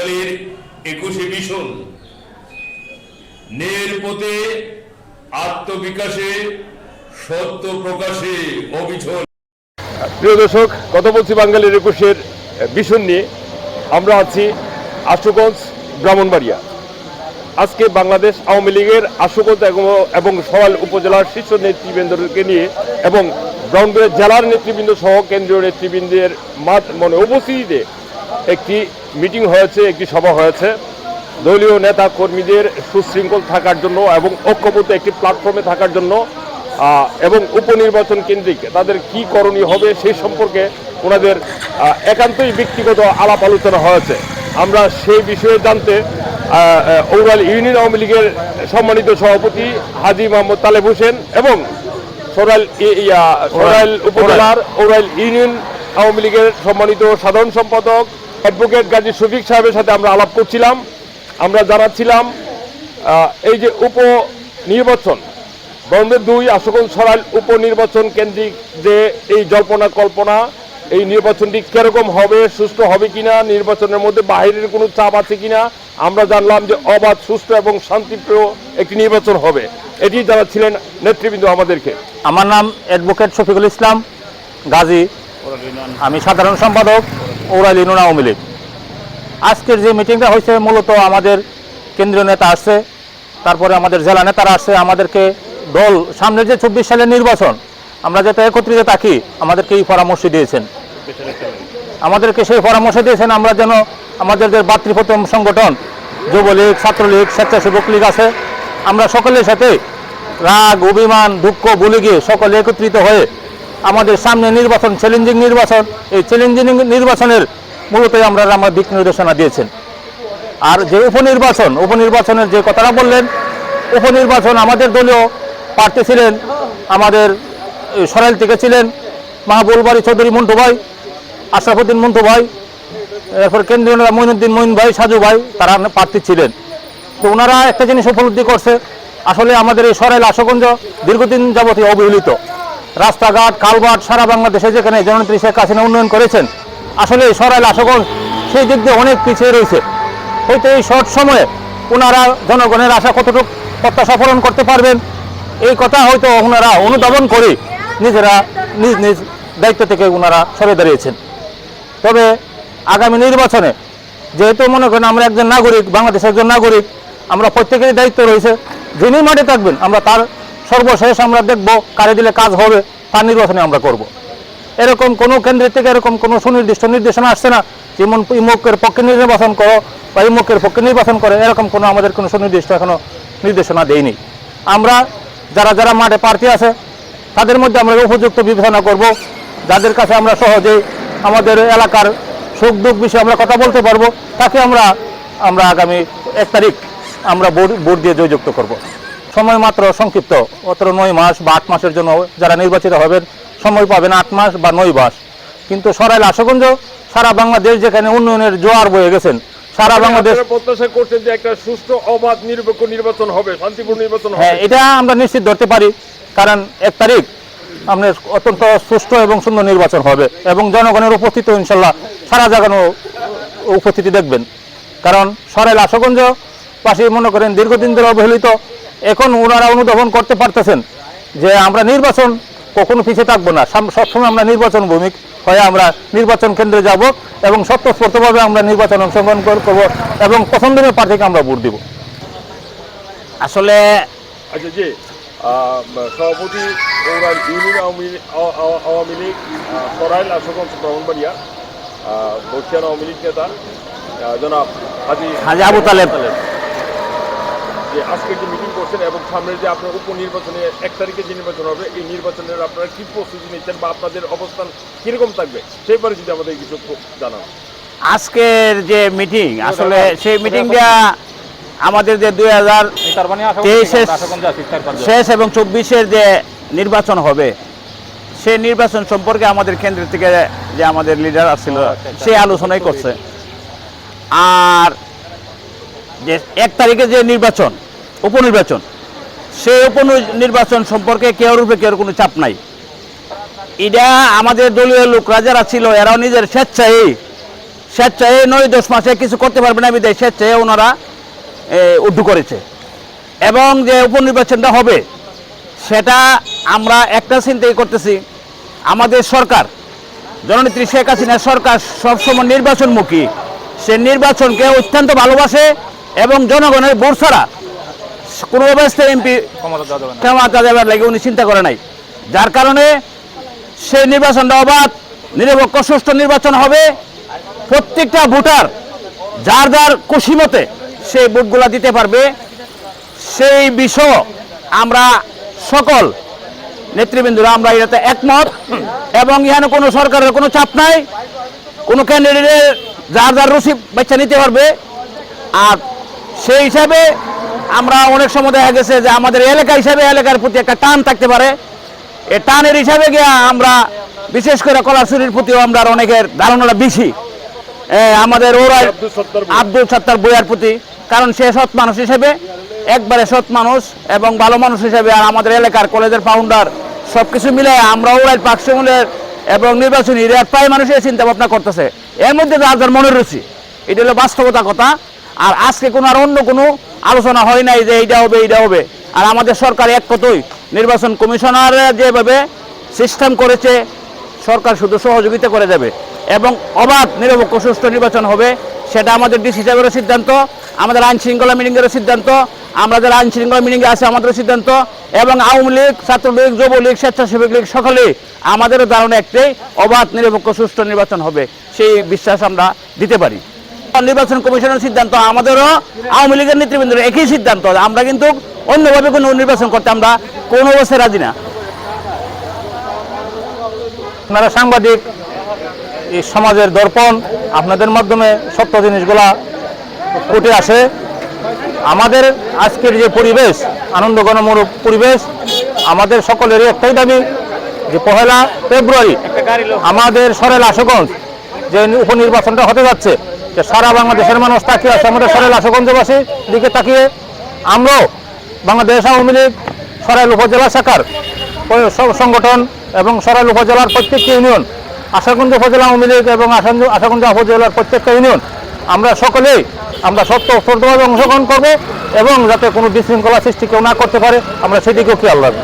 বাঙালির একুশে মিশন নের পথে আত্মবিকাশে সত্য প্রকাশে অবিচল। প্রিয় দর্শক, কথা বলছি বাঙালির একুশের ভীষণ নিয়ে। আমরা আছি আশুগঞ্জ, ব্রাহ্মণবাড়িয়া। আজকে বাংলাদেশ আওয়ামী লীগের আশুগঞ্জ এবং সওয়াল উপজেলার শীর্ষ নেতৃবৃন্দকে নিয়ে এবং ব্রাহ্মণবাড়িয়া জেলার নেতৃবৃন্দ সহ কেন্দ্রীয় নেতৃবৃন্দের মাঠ মনে উপস্থিতিতে একটি মিটিং হয়েছে একটি সভা হয়েছে। দলীয় নেতা কর্মীদের সুশৃঙ্খল থাকার জন্য এবং ঐক্যবদ্ধ একটি প্ল্যাটফর্মে থাকার জন্য এবং উপনির্বাচন কেন্দ্রিক তাদের কি করণীয় হবে সেই সম্পর্কে ওনাদের একান্তই ব্যক্তিগত আলাপ আলোচনা হয়েছে। আমরা সেই বিষয়ে জানতে ওরাল ইউনিয়ন আওয়ামী লীগের সম্মানিত সভাপতি হাজি মোহাম্মদ তালেব হোসেন এবং সরাইল ইয়া, সরাইল উপজেলার ওরাইল ইউনিয়ন আওয়ামী লীগের সম্মানিত সাধারণ সম্পাদক অ্যাডভোকেট গাজী শফিক সাহেবের সাথে আমরা আলাপ করছিলাম। আমরা জানাচ্ছিলাম এই যে উপ নির্বাচন বন্ধের দুই আশুগঞ্জ সরাইল উপনির্বাচন কেন্দ্রিক যে এই জল্পনা কল্পনা, এই নির্বাচনটি কীরকম হবে সুষ্ঠু হবে কিনা, নির্বাচনের মধ্যে বাহিরের কোনো চাপ আছে কিনা, আমরা জানলাম যে অবাধ সুষ্ঠু এবং শান্তিপ্রিয় একটি নির্বাচন হবে। এটি জানাচ্ছিলেন নেতৃবৃন্দ আমাদেরকে। আমার নাম অ্যাডভোকেট শফিকুল ইসলাম, গাজী আমি সাধারণ সম্পাদক ওরাল ইউনিয়ন আওয়ামী লীগ। আজকের যে মিটিংটা হয়েছে, মূলত আমাদের কেন্দ্রীয় নেতা আসছে, তারপরে আমাদের জেলা নেতারা আসছে, আমাদেরকে দল, সামনের যে চব্বিশ সালের নির্বাচন, আমরা যাতে একত্রিত থাকি, আমাদেরকে এই পরামর্শ দিয়েছেন। আমাদেরকে সেই পরামর্শ দিয়েছেন, আমরা যেন আমাদের যে ভাতৃপ্রতিম সংগঠন, যুবলীগ, ছাত্রলীগ, স্বেচ্ছাসেবক লীগ আছে, আমরা সকলের সাথে রাগ, অভিমান, দুঃখ, ভুলে গিয়ে সকলে একত্রিত হয়ে আমাদের সামনে নির্বাচন চ্যালেঞ্জিং নির্বাচন। এই চ্যালেঞ্জিং নির্বাচনের মূলত আমরা আমার দিক নির্দেশনা দিয়েছেন। আর যে উপনির্বাচন, উপনির্বাচনের যে কথাটা বললেন, উপনির্বাচন আমাদের দলীয় প্রার্থী ছিলেন, আমাদের সরাইল থেকে ছিলেন মাহবুল বাড়ি চৌধুরী মন্টু ভাই, আশরাফুদ্দিন মন্টু ভাই, এরপর কেন্দ্রীয় নেতা মঈনুদ্দিন মঈন ভাই, সাজু ভাই, তারা প্রার্থী ছিলেন। তো ওনারা একটা জিনিস উপলব্ধি করছে, আসলে আমাদের এই সরাইল আশগঞ্জ দীর্ঘদিন যাবতীয় অবহেলিত। রাস্তাঘাট কালভার্ট সারা বাংলাদেশে যেখানে জননেত্রী শেখ হাসিনা উন্নয়ন করেছেন, আসলে সরাইল আশগঞ্জ সেই দিক দিয়ে অনেক পিছিয়ে রয়েছে। হয়তো এই শর্ট সময়ে ওনারা জনগণের আশা কতটুকু প্রত্যাশা পূরণ করতে পারবেন, এই কথা হয়তো ওনারা অনুধাবন করে নিজেরা নিজ নিজ দায়িত্ব থেকে ওনারা সরে দাঁড়িয়েছেন। তবে আগামী নির্বাচনে যেহেতু মনে করেন আমরা একজন নাগরিক, বাংলাদেশের একজন নাগরিক, আমরা প্রত্যেকেরই দায়িত্ব রয়েছে, যিনি মাঠে থাকবেন, আমরা তার সর্বশেষ আমরা দেখব কারে দিলে কাজ হবে, তার নির্বাচনে আমরা করব। এরকম কোনো কেন্দ্রের থেকে এরকম কোনো সুনির্দিষ্ট নির্দেশনা আসছে না, যেমন ইমুকের পক্ষে নির্বাচন করো বা ইমুকের পক্ষে নির্বাচন করে, এরকম কোনো আমাদের কোনো সুনির্দিষ্ট এখনও নির্দেশনা দেয়নি আমরা যারা যারা মাঠে প্রার্থী আছে, তাদের মধ্যে আমরা উপযুক্ত বিবেচনা করব, যাদের কাছে আমরা সহজেই আমাদের এলাকার সুখ দুঃখ বিষয়ে আমরা কথা বলতে পারব, তাকে আমরা আমরা আগামী এক তারিখ আমরা বোর্ড বোর্ড দিয়ে জয়যুক্ত করব। সময় মাত্র সংক্ষিপ্ত। অত নয় মাস বা আট মাসের জন্য যারা নির্বাচিত হবেন সময় পাবেন আট মাস বা নয় মাস। কিন্তু সরাইল আশগঞ্জ সারা বাংলাদেশ যেখানে উন্নয়নের জোয়ার বয়ে গেছেন সারা বাংলাদেশ প্রত্যাশা করছেন যে একটা সুষ্ঠু অবাধ নিরপেক্ষ নির্বাচন হবে শান্তিপূর্ণ নির্বাচন হ্যাঁ হবে এটা আমরা নিশ্চিত ধরতে পারি। কারণ এক তারিখ আপনার অত্যন্ত সুষ্ঠু এবং সুন্দর নির্বাচন হবে এবং জনগণের উপস্থিত ইনশাল্লাহ সারা জাগানো উপস্থিতি দেখবেন। কারণ সরাইল আশগঞ্জ পাশে মনে করেন দীর্ঘদিন ধরে অবহেলিত এখন ওনারা অনুধাবন করতে পারতেছেন যে আমরা নির্বাচন কখনো পিছিয়ে থাকব না। সবসময় আমরা নির্বাচন ভূমিক হয়ে আমরা নির্বাচন কেন্দ্রে যাব এবং স্বতঃস্ফূর্তভাবে আমরা নির্বাচন অংশগ্রহণ কর- করব এবং পছন্দনীয় প্রার্থীকে আমরা ভোট দিব। আসলে আচ্ছা জি। সভাপতি ইউনিয়ন আওয়ামী আও- আও- আওয়ামী লীগ সরাইল ব্রাহ্মণবাড়িয়া বর্ষিয়ান আওয়ামী লীগ নেতা জনাব হাজি হাজি আবু তালেব। যে আজকে যে মিটিং করছেন এবং সামনের যে আপনার উপনির্বাচনে এক তারিখে যে নির্বাচন হবে এই নির্বাচনের আপনারা কি প্রস্তুতি নিচ্ছেন বা আপনাদের অবস্থান কীরকম থাকবে? সেই ব্যাপারে যদি আমাদের কিছু জানান। আজকের যে মিটিং আসলে সেই মিটিংটা আমাদের যে দুই হাজার তেইশের শেষ এবং চব্বিশের যে নির্বাচন হবে সেই নির্বাচন সম্পর্কে আমাদের কেন্দ্র থেকে যে আমাদের লিডার আসছিল সে আলোচনাই করছে। আর যে এক তারিখে যে নির্বাচন, উপনির্বাচন, সেই উপনির্বাচন সম্পর্কে কেউ রূপে কেউ কোনো চাপ নাই। এটা আমাদের দলীয় লোকরা যারা ছিল, এরাও নিজের স্বেচ্ছায় স্বেচ্ছায় নয় দশ মাসে কিছু করতে পারবে না বিদায় স্বেচ্ছায় ওনারা উড্ডু করেছে। এবং যে উপনির্বাচনটা হবে, সেটা আমরা একটা চিন্তাই করতেছি, আমাদের সরকার, জননেত্রী শেখ হাসিনার সরকার সবসময় নির্বাচনমুখী। সে নির্বাচনকে অত্যন্ত ভালোবাসে এবং জনগণের ভোট ছাড়া কোনো অবস্থায় এমপি ক্ষমতা দেওয়ার লাগে উনি চিন্তা করে নাই। যার কারণে সেই নির্বাচনটা অবাধ নিরপেক্ষ সুষ্ঠু নির্বাচন হবে। প্রত্যেকটা ভোটার যার যার খুশি মতে সেই ভোটগুলা দিতে পারবে। সেই বিষয় আমরা সকল নেতৃবৃন্দরা আমরা এটাতে একমত এবং এখানে কোনো সরকারের কোনো চাপ নাই। কোনো ক্যান্ডিডেটের যার যার রসিদ বাচ্চা নিতে পারবে। আর সেই হিসাবে আমরা অনেক সময় দেখা গেছে যে আমাদের এলাকা হিসাবে এলাকার প্রতি একটা টান থাকতে পারে। এই টানের হিসাবে গিয়া আমরা বিশেষ করে কলারচুরির প্রতিও আমরা অনেকের ধারণাটা বেশি। আমাদের ওরা আব্দুল সত্তার বই। বইয়ার প্রতি কারণ সে সৎ মানুষ হিসেবে একবারে সৎ মানুষ এবং ভালো মানুষ হিসেবে আর আমাদের এলাকার কলেজের ফাউন্ডার সব কিছু মিলে আমরা ওরাই পাকশমূলের এবং নির্বাচনী প্রায় মানুষের চিন্তা ভাবনা করতেছে। এর মধ্যে যার যার মনের রুচি এটা হলো বাস্তবতা কথা। আর আজকে কোনো আর অন্য কোনো আলোচনা হয় নাই যে এইটা হবে এইটা হবে। আর আমাদের সরকার এক কতই নির্বাচন কমিশনার যেভাবে সিস্টেম করেছে, সরকার শুধু সহযোগিতা করে যাবে। এবং অবাধ, নিরপেক্ষ, সুষ্ঠু নির্বাচন হবে, সেটা আমাদের ডিসি সাহেবেরও সিদ্ধান্ত, আমাদের আইন শৃঙ্খলা মিটিংয়েরও সিদ্ধান্ত, আমরা যারা আইন শৃঙ্খলা মিটিংয়ে আছে, আমাদেরও সিদ্ধান্ত, এবং আওয়ামী লীগ, ছাত্রলীগ, যুবলীগ, স্বেচ্ছাসেবক লীগ সকলেই আমাদেরও ধারণা একটাই, অবাধ, নিরপেক্ষ, সুষ্ঠু নির্বাচন হবে। সেই বিশ্বাস আমরা দিতে পারি। নির্বাচন কমিশনের সিদ্ধান্ত আমাদেরও আওয়ামী লীগের নেতৃবৃন্দের একই সিদ্ধান্ত আমরা কিন্তু অন্যভাবে কোনো নির্বাচন করতে আমরা কোনো অবস্থায় রাজি না। আপনারা সাংবাদিক এই সমাজের দর্পণ আপনাদের মাধ্যমে সত্য জিনিসগুলা উঠে আসে। আমাদের আজকের যে পরিবেশ আনন্দঘনমূলক পরিবেশ আমাদের সকলেরই একটাই দাবি যে পহেলা ফেব্রুয়ারি আমাদের সরেল আশুগঞ্জ যে উপনির্বাচনটা হতে যাচ্ছে সারা বাংলাদেশের মানুষ তাকিয়ে আছে, আমাদের সরেল আশুগঞ্জবাসী, দিকে তাকিয়ে। আমরাও বাংলাদেশ আওয়ামী লীগ সরাইল উপজেলা শাখার সংগঠন এবং সরাইল উপজেলার প্রত্যেকটি ইউনিয়ন আশাকুঞ্জ উপজেলা আওয়ামী লীগ এবং আশাকুঞ্জ উপজেলার প্রত্যেকটা ইউনিয়ন, আমরা সকলেই আমরা সত্য অংশগ্রহণ করব এবং যাতে কোনো বিশৃঙ্খলা সৃষ্টি কেউ না করতে পারে, আমরা সেদিকেও খেয়াল রাখব।